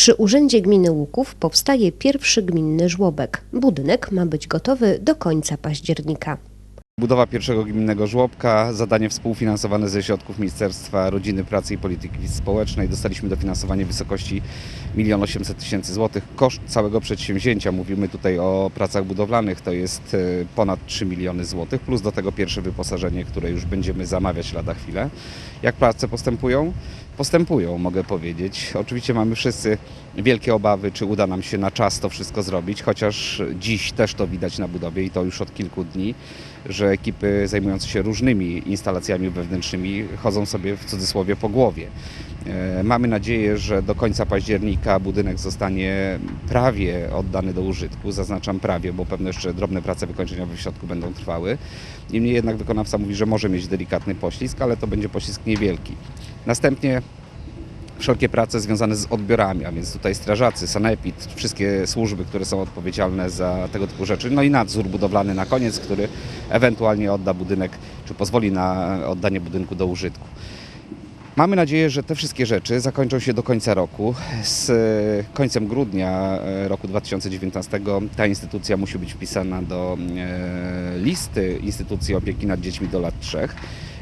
Przy Urzędzie Gminy Łuków powstaje pierwszy gminny żłobek. Budynek ma być gotowy do końca października. Budowa pierwszego gminnego żłobka, zadanie współfinansowane ze środków Ministerstwa Rodziny, Pracy i Polityki Społecznej. Dostaliśmy dofinansowanie w wysokości 1 800 tysięcy złotych. Koszt całego przedsięwzięcia, mówimy tutaj o pracach budowlanych, to jest e, ponad 3 miliony złotych, plus do tego pierwsze wyposażenie, które już będziemy zamawiać lada chwilę. Jak prace postępują? Postępują, mogę powiedzieć. Oczywiście mamy wszyscy wielkie obawy, czy uda nam się na czas to wszystko zrobić, chociaż dziś też to widać na budowie i to już od kilku dni, że ekipy zajmujące się różnymi instalacjami wewnętrznymi chodzą sobie w cudzysłowie po głowie. E, Mamy nadzieję, że do końca października budynek zostanie prawie oddany do użytku. Zaznaczam prawie, bo pewne jeszcze drobne prace wykończeniowe w środku będą trwały. Niemniej jednak wykonawca mówi, że może mieć delikatny poślizg, ale to będzie poślizg niewielki. Następnie wszelkie prace związane z odbiorami, a więc tutaj strażacy, sanepid, wszystkie służby, które są odpowiedzialne za tego typu rzeczy, no i nadzór budowlany na koniec, który ewentualnie odda budynek, czy pozwoli na oddanie budynku do użytku. Mamy nadzieję, że te wszystkie rzeczy zakończą się do końca roku. Z końcem grudnia e, roku 2019 ta instytucja musi być wpisana do e, listy instytucji opieki nad dziećmi do lat 3.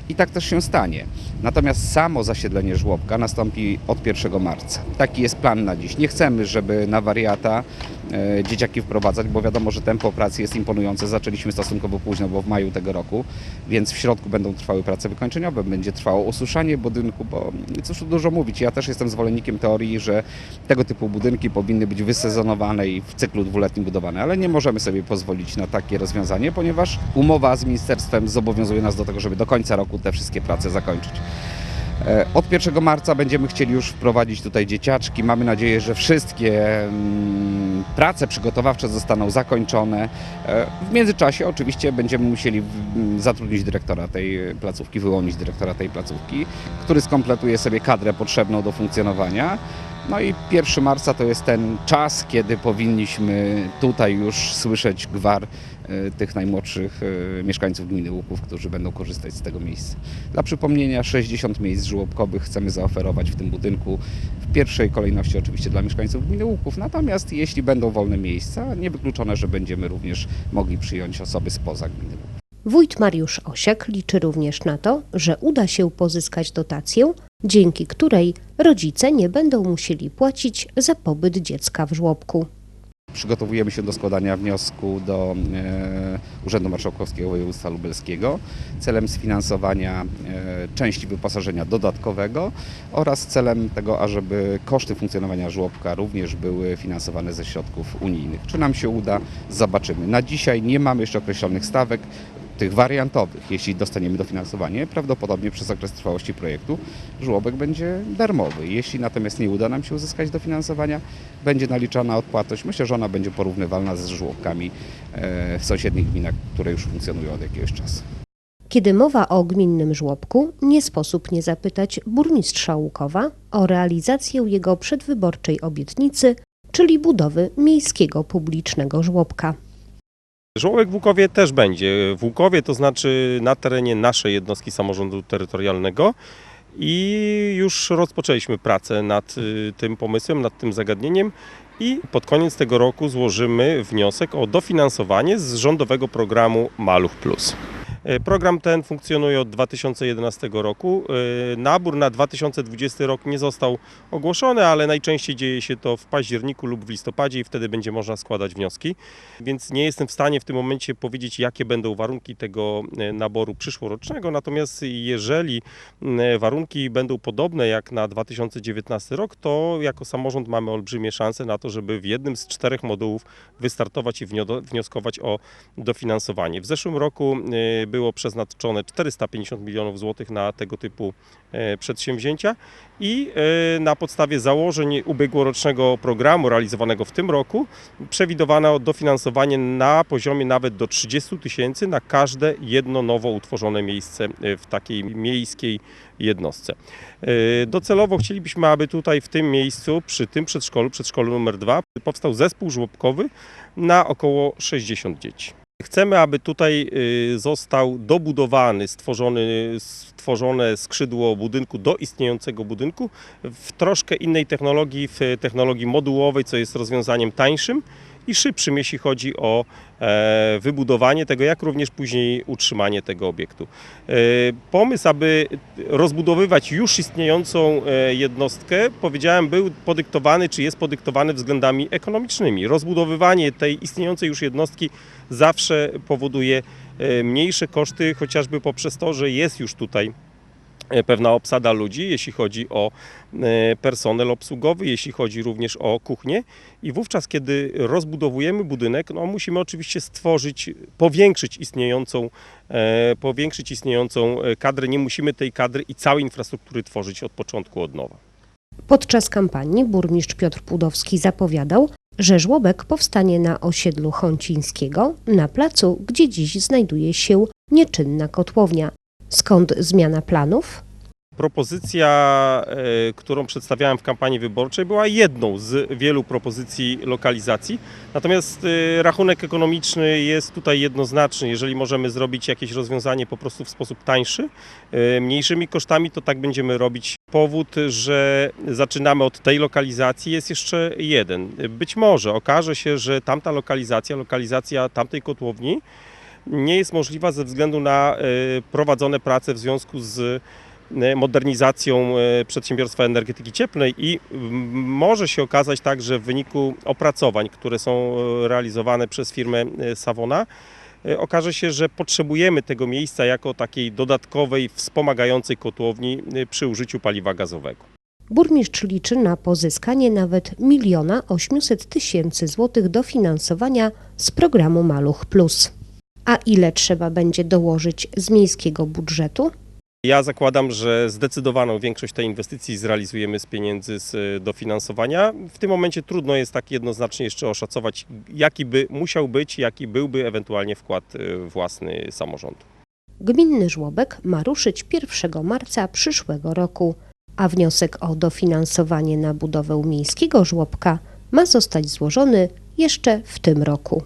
I tak też się stanie. Natomiast samo zasiedlenie żłobka nastąpi od 1 marca. Taki jest plan na dziś. Nie chcemy, żeby na wariata dzieciaki wprowadzać, bo wiadomo, że tempo pracy jest imponujące. Zaczęliśmy stosunkowo późno, bo w maju tego roku, więc w środku będą trwały prace wykończeniowe, będzie trwało osuszanie budynku, bo cóż tu dużo mówić. Ja też jestem zwolennikiem teorii, że tego typu budynki powinny być wysezonowane i w cyklu dwuletnim budowane, ale nie możemy sobie pozwolić na takie rozwiązanie, ponieważ umowa z ministerstwem zobowiązuje nas do tego, żeby do końca roku te wszystkie prace zakończyć. E, Od 1 marca będziemy chcieli już wprowadzić tutaj dzieciaczki. Mamy nadzieję, że wszystkie mm, prace przygotowawcze zostaną zakończone. E, W międzyczasie oczywiście będziemy musieli mm, zatrudnić dyrektora tej placówki, wyłonić dyrektora tej placówki, który skompletuje sobie kadrę potrzebną do funkcjonowania. No i 1 marca to jest ten czas, kiedy powinniśmy tutaj już słyszeć gwar e, tych najmłodszych e, mieszkańców gminy Łuków, którzy będą korzystać z tego miejsca. Dla przypomnienia 60 miejsc żłobkowych chcemy zaoferować w tym budynku. W pierwszej kolejności oczywiście dla mieszkańców gminy Łuków, natomiast jeśli będą wolne miejsca, niewykluczone, że będziemy również mogli przyjąć osoby spoza gminy Łuków. Wójt Mariusz Osiak liczy również na to, że uda się pozyskać dotację, dzięki której rodzice nie będą musieli płacić za pobyt dziecka w żłobku. Przygotowujemy się do składania wniosku do e, Urzędu Marszałkowskiego Województwa Lubelskiego celem sfinansowania e, części wyposażenia dodatkowego oraz celem tego, ażeby koszty funkcjonowania żłobka również były finansowane ze środków unijnych. Czy nam się uda? Zobaczymy. Na dzisiaj nie mamy jeszcze określonych stawek tych wariantowych, jeśli dostaniemy dofinansowanie, prawdopodobnie przez okres trwałości projektu żłobek będzie darmowy. Jeśli natomiast nie uda nam się uzyskać dofinansowania, będzie naliczana odpłatność. Myślę, że ona będzie porównywalna z żłobkami e, w sąsiednich gminach, które już funkcjonują od jakiegoś czasu. Kiedy mowa o gminnym żłobku, nie sposób nie zapytać burmistrza Łukowa o realizację jego przedwyborczej obietnicy, czyli budowy miejskiego publicznego żłobka. Żłobek w Łukowie też będzie. W Łukowie to znaczy na terenie naszej jednostki samorządu terytorialnego i już rozpoczęliśmy pracę nad y, tym pomysłem, nad tym zagadnieniem i pod koniec tego roku złożymy wniosek o dofinansowanie z rządowego programu Maluch Plus. E, Program ten funkcjonuje od 2011 roku. E, Nabór na 2020 rok nie został ogłoszony, ale najczęściej dzieje się to w październiku lub w listopadzie i wtedy będzie można składać wnioski. Więc nie jestem w stanie w tym momencie powiedzieć, jakie będą warunki tego e, naboru przyszłorocznego. Natomiast jeżeli warunki będą podobne jak na 2019 rok, to jako samorząd mamy olbrzymie szanse na to, żeby w jednym z czterech modułów wystartować i wnio- wnioskować o dofinansowanie. W zeszłym roku e, było przeznaczone 450 milionów złotych na tego typu e, przedsięwzięcia i e, na podstawie założeń ubiegłorocznego programu realizowanego w tym roku przewidywano dofinansowanie na poziomie nawet do 30 tysięcy na każde jedno nowo utworzone miejsce e, w takiej miejskiej jednostce. Docelowo chcielibyśmy, aby tutaj w tym miejscu, przy tym przedszkolu, przedszkolu numer 2, powstał zespół żłobkowy na około 60 dzieci. Chcemy, aby tutaj y, został dobudowany, stworzony, stworzone skrzydło budynku do istniejącego budynku w troszkę innej technologii, w technologii modułowej, co jest rozwiązaniem tańszym i szybszym, jeśli chodzi o e, wybudowanie tego, jak również później utrzymanie tego obiektu. E, Pomysł, aby rozbudowywać już istniejącą e, jednostkę, powiedziałem, był podyktowany, czy jest podyktowany względami ekonomicznymi. Rozbudowywanie tej istniejącej już jednostki zawsze powoduje mniejsze koszty, chociażby poprzez to, że jest już tutaj pewna obsada ludzi, jeśli chodzi o e, personel obsługowy, jeśli chodzi również o kuchnię. I wówczas, kiedy rozbudowujemy budynek, no musimy oczywiście stworzyć, powiększyć istniejącą, e, powiększyć istniejącą e, kadrę. Nie musimy tej kadry i całej infrastruktury tworzyć od początku, od nowa. Podczas kampanii burmistrz Piotr Pudowski zapowiadał, że żłobek powstanie na osiedlu Chącińskiego, na placu, gdzie dziś znajduje się nieczynna kotłownia. Skąd zmiana planów? Propozycja, e, którą przedstawiałem w kampanii wyborczej, była jedną z wielu propozycji lokalizacji. Natomiast e, rachunek ekonomiczny jest tutaj jednoznaczny. Jeżeli możemy zrobić jakieś rozwiązanie po prostu w sposób tańszy, e, mniejszymi kosztami, to tak będziemy robić. Powód, że zaczynamy od tej lokalizacji jest jeszcze jeden. Być może okaże się, że tamta lokalizacja, lokalizacja tamtej kotłowni nie jest możliwa ze względu na e, prowadzone prace w związku z e, modernizacją e, przedsiębiorstwa energetyki cieplnej i może się okazać tak, że w wyniku opracowań, które są realizowane przez firmę Savona, okaże się, że potrzebujemy tego miejsca jako takiej dodatkowej, wspomagającej kotłowni przy użyciu paliwa gazowego. Burmistrz liczy na pozyskanie nawet miliona 800 tysięcy złotych dofinansowania z programu Maluch Plus. A ile trzeba będzie dołożyć z miejskiego budżetu? Ja zakładam, że zdecydowaną większość tej inwestycji zrealizujemy z pieniędzy z e, dofinansowania. W tym momencie trudno jest tak jednoznacznie jeszcze oszacować, jaki by musiał być, jaki byłby ewentualnie wkład e, własny samorządu. Gminny żłobek ma ruszyć 1 marca przyszłego roku, a wniosek o dofinansowanie na budowę miejskiego żłobka ma zostać złożony jeszcze w tym roku.